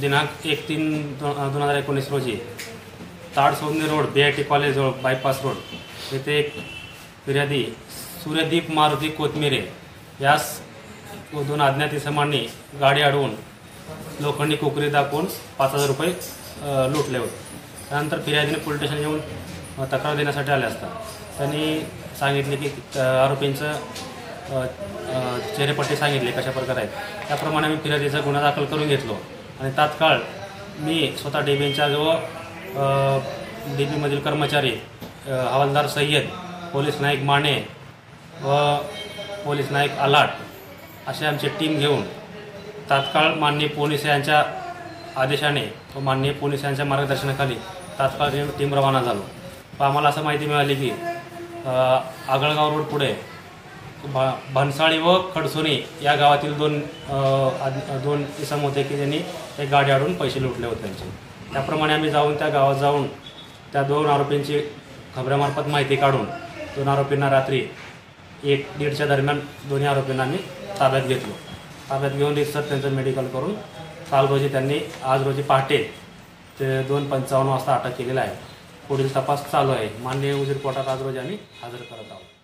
दिनांक एक तीन दोन हजार एकोणीस रोजी Tadsonde road B I T कॉलेजजवळ bypass road येथे एक फिर्यादी सूर्यदीप मारुती कोथमिरे यास दोन अज्ञात इसमांनी गाडी अडवून लोखंडी कोकरी दाखवून पाच हजार रुपये लुटले होते. त्यानंतर फिर्यादीने पोलीस स्टेशन येऊन तक्रार देण्यासाठी आले असता. त्यांनी सांगितले की आरोपींचं चेहरेपट्टी सांगितले कशा प्रकारे आहेत. त्याप्रमाणे आम्ही फिर्यादीचा गुन्हा दाखल करून घेतलो. आणि तात्काळ मी स्वतः डेबींच्या जवळ डीपीमधील कर्मचारी हवालदार सय्यद पोलीस नाईक माने व पोलीस नाईक आलाट असे आमची टीम घेऊन तात्काळ माननीय पोलीस यांच्या आदेशाने व माननीय पोलीस यांच्या मार्गदर्शनाखाली तात्काळ टीम- टीम रवाना झालो. व आम्हाला असं माहिती मिळाली की आगळगाव रोड पुढे भा भन्साळी व खडसोनी या गावातील दोन दोन इसम होते की ज्यांनी एक गाडी अडून पैसे लुटले होते त्यांचे. त्याप्रमाणे आम्ही जाऊन त्या गावात जाऊन त्या दोन आरोपींची खबऱ्यामार्फत माहिती काढून दोन आरोपींना रात्री एक दीडच्या दरम्यान दोन्ही आरोपींना आम्ही ताब्यात घेतलो. ताब्यात घेऊन रिसर त्यांचं मेडिकल करून काल रोजी त्यांनी आज रोजी पहाटे ते दोन पंचावन्न वाजता अटक केलेला आहे. पुढील तपास चालू आहे. माननीय उजीर कोर्टात आज रोजी आम्ही हजर करत आहोत.